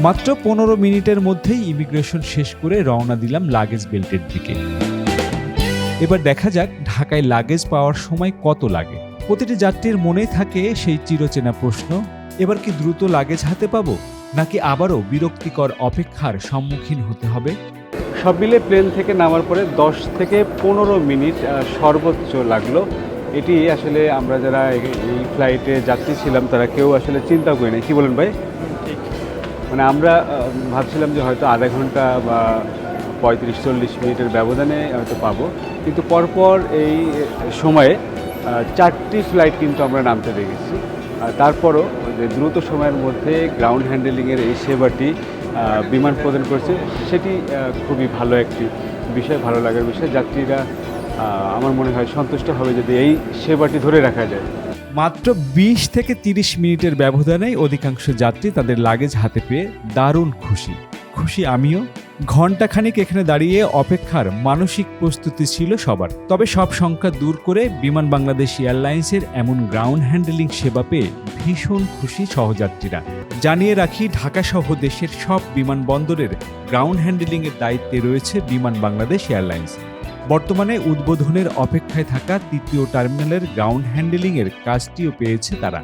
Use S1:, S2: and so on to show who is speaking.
S1: মাত্র পনেরো মিনিটের মধ্যেই ইমিগ্রেশন শেষ করে রওনা দিলাম লাগেজ বেল্টের দিকে। এবার দেখা যাক ঢাকায় লাগেজ পাওয়ার সময় কত লাগে। প্রতিটি যাত্রীর মনেই থাকে সেই চিরচেনা প্রশ্ন এবার কি দ্রুত লাগেজ হাতে পাবো নাকি আবারও বিরক্তিকর অপেক্ষার সম্মুখীন হতে হবে?
S2: সব মিলে প্লেন থেকে নামার পরে দশ থেকে পনেরো মিনিট সর্বোচ্চ লাগল। এটি আসলে আমরা যারা এই- এই ফ্লাইটে যাত্রী ছিলাম তারা কেউ আসলে চিন্তা করি না কি বলেন ভাই? মানে আমরা ভাবছিলাম যে হয়তো আধা ঘণ্টা বা পঁয়ত্রিশ, চল্লিশ মিনিটের ব্যবধানে হয়তো পাবো। কিন্তু পরপর এই সময়ে চারটি ফ্লাইট কিন্তু আমরা নামতে দেখেছি। তারপরও যে দ্রুত সময়ের মধ্যে গ্রাউন্ড হ্যান্ডেলিংয়ের এই সেবাটি বিমান প্রদান করছে, সেটি খুবই ভালো একটি বিষয়, ভালো লাগার বিষয়। যাত্রীরা আমার মনে হয় সন্তুষ্ট হবে যদি এই সেবাটি ধরে রাখা যায়।
S1: মাত্র ২০ থেকে ৩০ মিনিটের ব্যবধানেই অধিকাংশ যাত্রী তাদের লাগেজ হাতে পেয়ে দারুণ খুশি। খুশি আমিও। ঘণ্টাখানিক এখানে দাঁড়িয়ে অপেক্ষার মানসিক প্রস্তুতি ছিল সবার। তবে সব সংখ্যা দূর করে বিমান বাংলাদেশ এয়ারলাইন্সের এমন গ্রাউন্ড হ্যান্ডেলিং সেবা পেয়ে ভীষণ খুশি সহযাত্রীরা। জানিয়ে রাখি, ঢাকা সহ দেশের সব বিমানবন্দরের গ্রাউন্ড হ্যান্ডেলিংয়ের দায়িত্বে রয়েছে বিমান বাংলাদেশ এয়ারলাইন্স। বর্তমানে উদ্বোধনের অপেক্ষায় থাকা তৃতীয় টার্মিনালের গ্রাউন্ড হ্যান্ডেলিংয়ের কাজটিও পেয়েছে তারা।